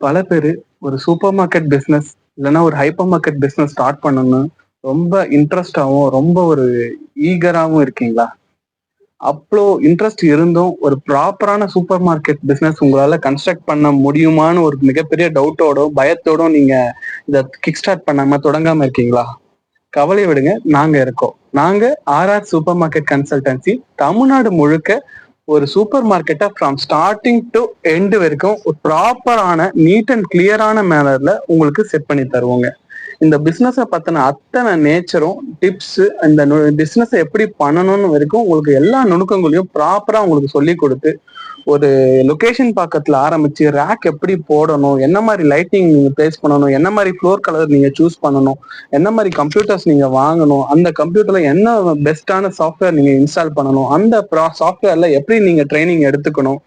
பல பேர் ஒரு சூப்பர் மார்க்கெட் பிசினஸ் இல்லைன்னா ஒரு ஹைப்பர் மார்க்கெட் பிஸ்னஸ் ஸ்டார்ட் பண்ணணும்னு ரொம்ப இன்ட்ரெஸ்டாகவும் ரொம்ப ஒரு ஈகராகவும் இருக்கீங்களா? அவ்வளோ இன்ட்ரெஸ்ட் இருந்தும் ஒரு ப்ராப்பரான சூப்பர் மார்க்கெட் பிசினஸ் உங்களால கன்ஸ்ட்ரக்ட் பண்ண முடியுமான்னு ஒரு மிகப்பெரிய டவுட்டோட பயத்தோட நீங்க இதை கிக் ஸ்டார்ட் பண்ணாம தொடங்காம இருக்கீங்களா? கவலை விடுங்க நாங்க இருக்கோம். நாங்க R R super market consultancy Tamil Nadu முழுக்க ஒரு சூப்பர் மார்க்கெட்டை ஃப்ரம் ஸ்டார்டிங் டு எண்டு வரைக்கும் ஒரு ப்ராப்பரான நீட் அண்ட் கிளியரான மேனர்ல உங்களுக்கு செட் பண்ணி தருவோங்க. இந்த பிசினஸை பத்தின அத்தனை நேச்சரும் டிப்ஸ் இந்த பிசினஸை எப்படி பண்ணணும்னு வரைக்கும் உங்களுக்கு எல்லா நுணுக்கங்களையும் ப்ராப்பரா உங்களுக்கு சொல்லி கொடுத்து ஒரு லொகேஷன் பக்கத்துல ஆரம்பிச்சு ரேக் எப்படி போடணும் என்ன மாதிரி லைட்டிங் நீங்க பிளேஸ் பண்ணணும் என்ன மாதிரி ஃப்ளோர் கலர் நீங்க சூஸ் பண்ணணும் என்ன மாதிரி கம்ப்யூட்டர்ஸ் நீங்க வாங்கணும் அந்த கம்ப்யூட்டர்ல என்ன பெஸ்டான சாஃப்ட்வேர் நீங்க இன்ஸ்டால் பண்ணணும் அந்த சாஃப்ட்வேர்ல எப்படி நீங்க ட்ரைனிங் எடுத்துக்கணும்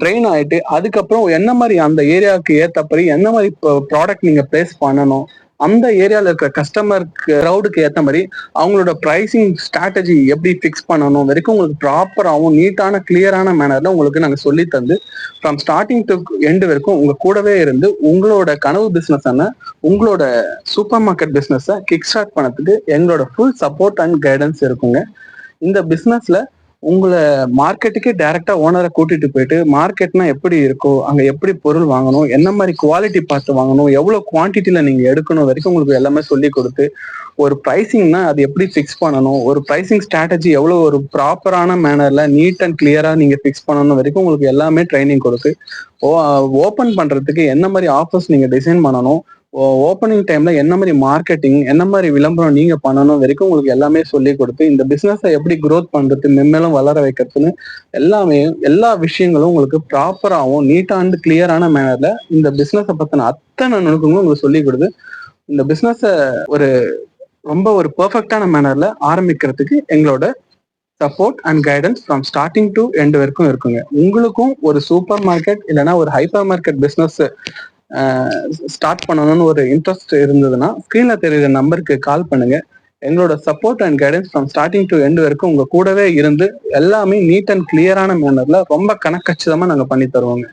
ட்ரெயின் ஆயிட்டு அதுக்கப்புறம் என்ன மாதிரி அந்த ஏரியாவுக்கு ஏத்தப்படி என்ன மாதிரி ப்ராடக்ட் நீங்க பிளேஸ் பண்ணணும் அந்த ஏரியால இருக்க கஸ்டமர் க்ரௌடுக்கு ஏத்த மாதிரி அவங்களோட ப்ரைஸிங் ஸ்ட்ராட்டஜி எப்படி ஃபிக்ஸ் பண்ணணும் வரைக்கும் உங்களுக்கு ப்ராப்பராகவும் நீட்டான கிளியரான மேனர்ல உங்களுக்கு நாங்க சொல்லி தந்து ஃப்ரம் ஸ்டார்டிங் டு எண்டு வரைக்கும் உங்க கூடவே இருந்து உங்களோட கனவு பிசினஸ் உங்களோட super market business kick start பண்ணதுக்கு எங்களோட ஃபுல் சப்போர்ட் அண்ட் கைடன்ஸ் இருக்குங்க. இந்த பிசினஸ்ல உங்களை மார்க்கெட்டுக்கே டைரக்டா ஓனரை கூட்டிட்டு போயிட்டு மார்க்கெட்னா எப்படி இருக்கோ அங்க எப்படி பொருள் வாங்கணும் என்ன மாதிரி குவாலிட்டி பார்த்து வாங்கணும் எவ்வளவு குவான்டிட்டியில நீங்க எடுக்கணும் வரைக்கும் உங்களுக்கு எல்லாமே சொல்லி கொடுத்து ஒரு ப்ரைசிங்னா அது எப்படி ஃபிக்ஸ் பண்ணணும் ஒரு ப்ரைசிங் ஸ்ட்ராட்டஜி எவ்வளவு ஒரு ப்ராப்பரான மேனர்ல நீட் அண்ட் கிளியரா நீங்க ஃபிக்ஸ் பண்ணணும் வரைக்கும் உங்களுக்கு எல்லாமே ட்ரைனிங் கொடுத்து ஓப்பன் பண்றதுக்கு என்ன மாதிரி ஆஃபர்ஸ் நீங்க டிசைன் பண்ணணும் ஓப்பனிங் டைம்ல என்ன மாதிரி மார்க்கெட்டிங் என்ன மாதிரி விளம்பரம் நீங்க பண்ணணும் வரைக்கும் உங்களுக்கு எல்லாமே சொல்லி கொடுத்து இந்த பிசினஸை எப்படி க்ரோத் பண்றது மென்மேலும் வளர வைக்கிறதுன்னு எல்லாமே எல்லா விஷயங்களும் உங்களுக்கு ப்ராப்பராகவும் நீட் அண்ட் கிளியரான மேனர்ல இந்த பிசினஸை பத்தின அத்தனை நுணுக்கங்களும் உங்களுக்கு சொல்லி கொடுத்து இந்த பிசினஸை ஒரு ரொம்ப ஒரு பர்ஃபெக்டான மேனர்ல ஆரம்பிக்கிறதுக்கு எங்களோட support and guidance from starting to end வரைக்கும் இருக்குங்க. உங்களுக்கும் ஒரு சூப்பர் மார்க்கெட் இல்லைன்னா ஒரு ஹைப்பர் மார்க்கெட் பிஸ்னஸ் ஸ்டார்ட் பண்ணணும்னு ஒரு இன்ட்ரெஸ்ட் இருந்ததுன்னா ஸ்க்ரீன்ல தெரியுற நம்பருக்கு கால் பண்ணுங்க. எங்களோட support and guidance from starting to end வரைக்கும் உங்க கூடவே இருந்து எல்லாமே நீட் அண்ட் கிளியரான மேனர்ல ரொம்ப கணக்கச்சிதமா நாங்க பண்ணி தருவோங்க.